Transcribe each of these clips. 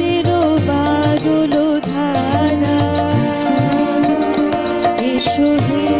রাতেরও বাদল ধারা। এসো হে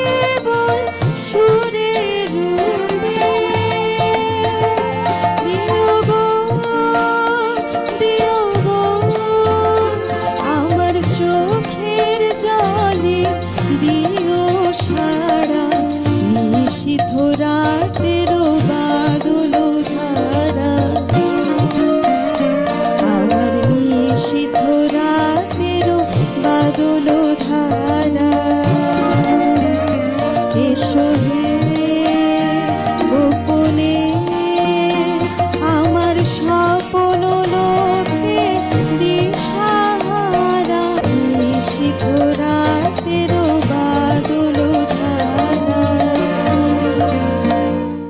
সরলো ধারা। এসো আমার স্বপন